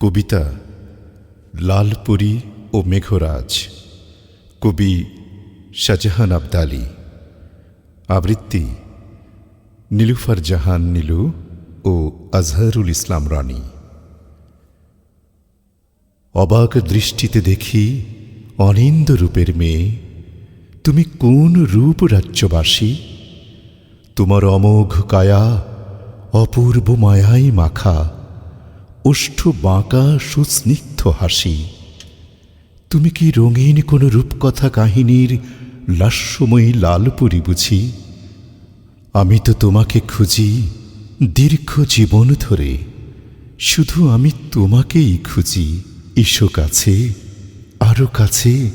কবিতা লালপুরী ও মেঘরাজ। কবি শাহজাহান আবদালি। আবৃত্তি নীলুফার জাহান নীলু ও আজহারুল ইসলাম রানী। অবাক দৃষ্টিতে দেখি অনিন্দ রূপের মেয়ে। তুমি কোন রূপ রাজ্যবাসী? তোমার অমোঘ কায়া অপূর্ব মায়াই মাখা। ওষ্ঠ বাঁকা সুস্নিগ্ধ হাসি। তুমি কি রঙিন কোন রূপকথা কাহিনীর লাস্যময়ী লালপুরি বুঝি? আমি তো তোমাকে খুঁজি দীর্ঘ জীবন ধরে। শুধু আমি তোমাকেই খুঁজি। ইসো কাছে, আরও কাছে,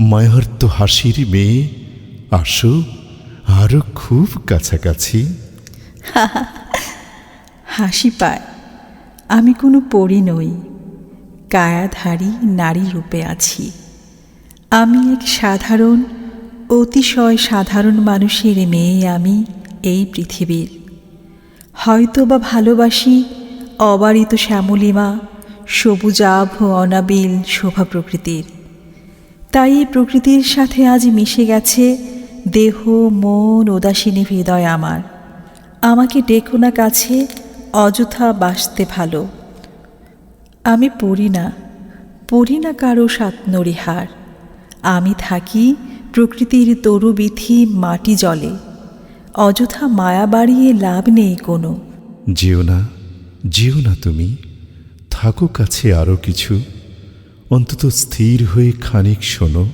মায়ার্ত হাসির মেয়ে। আসো, আরও খুব কাছাকাছি। হাসি পায়। আমি কোনো পড়ি নই, কায়াধারী নারী রূপে আছি। আমি এক সাধারণ, অতিশয় সাধারণ মানুষের মেয়ে আমি এই পৃথিবীর। হয়তো বা ভালোবাসি অবারিত শ্যামলিমা সবুজাভ অনাবিল শোভা প্রকৃতির। তাই এই প্রকৃতির সাথে আজ মিশে গেছে দেহ, মন, উদাসীনী হৃদয় আমার। আমাকে ডেকো না কাছে অযথা বাসতে ভালো। আমি পড়ি না পড়ি না কারও সাত সাতনরিহার আমি থাকি প্রকৃতির তরুবিথি মাটি জলে। অযথা মায়া বাড়িয়ে লাভ নেই কোনো। যেও না যেও না তুমি থাকো কাছে আরও কিছু। অন্তত স্থির হয়ে খানিক শোনো।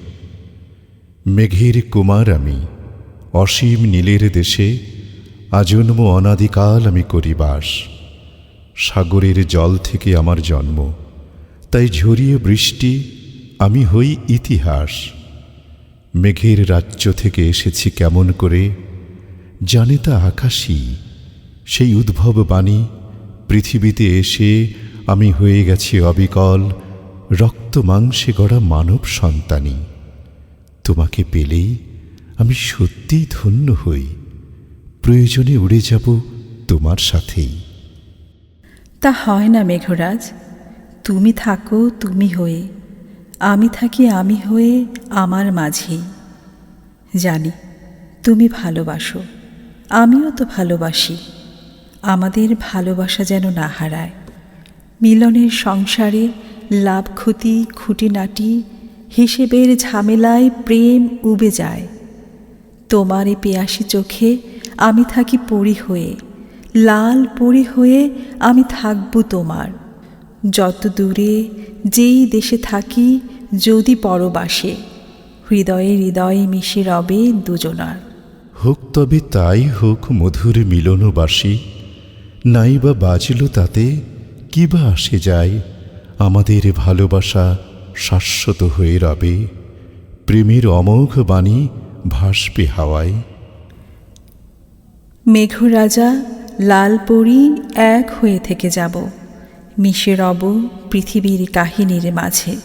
মেঘের কুমার আমি, অসীম নীলের দেশে আজন্ম অনাদিকাল আমি করি বাস সাগরের জল থেকে আমার জন্ম, তাই ঝরিয়ে বৃষ্টি আমি হই ইতিহাস। মেঘের রাজ্য থেকে এসেছি কেমন করে, জানে তা আকাশই। সেই উদ্ভব বাণী, পৃথিবীতে এসে আমি হয়ে গেছি অবিকল, রক্ত মাংসে গড়া মানব সন্তানী। তোমাকে পেলেই আমি সত্যিই ধন্য হই। প্রয়োজনে উড়ে যাব তোমার সাথেই। তা হয় না মেঘরাজ, তুমি থাকো তুমি হয়ে, আমি থাকি আমি হয়ে আমার মাঝেই। জানি, তুমি ভালোবাসো, আমিও তো ভালোবাসি, আমাদের ভালোবাসা যেন না হারায়। মিলনের সংসারে লাভ ক্ষতি খুঁটিনাটি, হিসেবের ঝামেলায় প্রেম উবে যায়। তোমার এ পেয়াসি চোখে আমি থাকি পরি হয়ে, লাল পরি হয়ে আমি থাকব তোমার। যত দূরে যেই দেশে থাকি, যদি পরবাসে, হৃদয়ে হৃদয়ে মিশে রবে দুজনার। হোক তবে তাই হোক মধুর মিলনবাসী নাই বা বাজল তাতে কি বা আসে যায়, আমাদের ভালোবাসা শাশ্বত হয়ে রবে। প্রেমের অমোঘ বাণী ভাসবে হাওয়ায়। মেঘরাজা লালপরি এক হয়ে থেকে যাব। মিশে রব পৃথিবীর কাহিনীর মাঝে।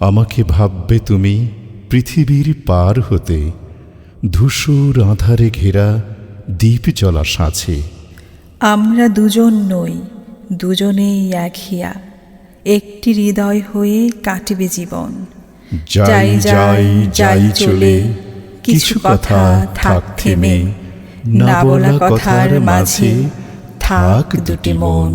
আমাকে ভাববে তুমি পৃথিবীর পার হতে। ধূসর আধারে ঘেরা দ্বীপ জলা সাঁচে আমরা দুজন নই দুজনেই এক হিয়া। একটি হৃদয় হয়ে কাটবে জীবন। যাই যাই যাই চলে কিছু কথা থাক থেমে। না বলা কথার মাঝে থাক দুটি মন।